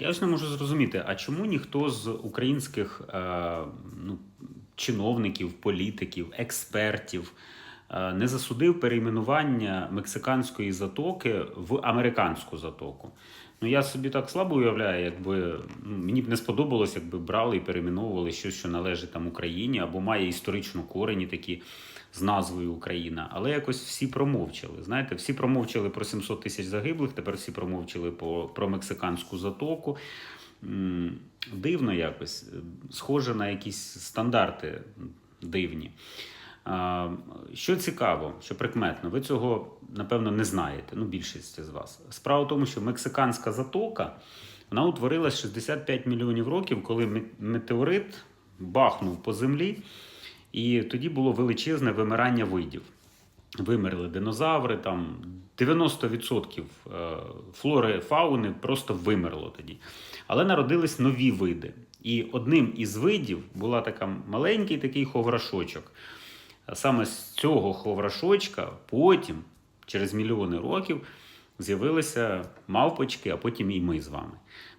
Я ось не можу зрозуміти, а чому ніхто з українських е, ну, чиновників, політиків, експертів е, не засудив перейменування мексиканської затоки в американську затоку? Ну я собі так слабо уявляю, якби ну, мені б не сподобалось, якби брали і перейменовували щось, що належить там Україні або має історичну корені такі з назвою Україна. Але якось всі промовчали. Знаєте, всі промовчали про 700 тисяч загиблих, тепер всі промовчали по, про мексиканську затоку. Дивно якось, схоже на якісь стандарти дивні. Що цікаво, що прикметно, ви цього напевно не знаєте. Ну, більшість з вас. Справа в тому, що мексиканська затока вона утворилась 65 мільйонів років, коли метеорит бахнув по землі, і тоді було величезне вимирання видів. Вимерли динозаври, там 90% е, флори фауни просто вимерло тоді. Але народились нові види. І одним із видів була така маленький такий ховрашочок. Саме з цього ховрашочка потім, через мільйони років, з'явилися мавпочки, а потім і ми з вами.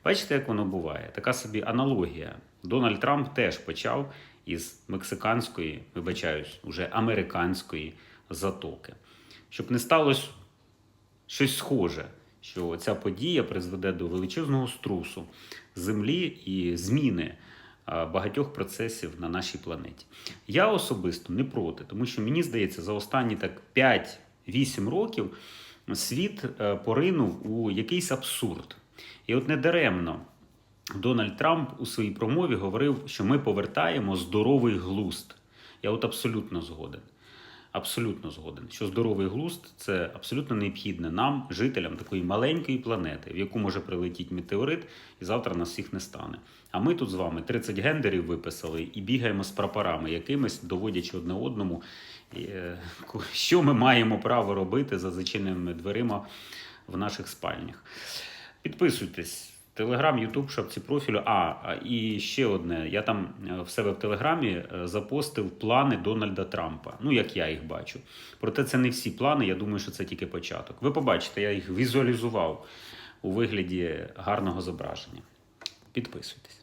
Бачите, як воно буває? Така собі аналогія. Дональд Трамп теж почав із мексиканської, вибачаюсь, уже американської затоки. Щоб не сталося щось схоже, що ця подія призведе до величезного струсу землі і зміни багатьох процесів на нашій планеті. Я особисто не проти, тому що мені здається, за останні так 5-8 років світ е, поринув у якийсь абсурд. І от недаремно Дональд Трамп у своїй промові говорив, що ми повертаємо здоровий глуст. Я от абсолютно згоден. Абсолютно згоден, що здоровий глузд це абсолютно необхідне нам, жителям такої маленької планети, в яку може прилетіти метеорит, і завтра нас всіх не стане. А ми тут з вами 30 гендерів виписали і бігаємо з прапорами якимись, доводячи одне одному, е, що ми маємо право робити за зачиненими дверима в наших спальнях. Підписуйтесь. Телеграм, Ютуб, шапці профілю. А, і ще одне. Я там е, в себе в Телеграмі е, запостив плани Дональда Трампа. Ну, як я їх бачу. Проте це не всі плани. Я думаю, що це тільки початок. Ви побачите, я їх візуалізував у вигляді гарного зображення. Підписуйтесь.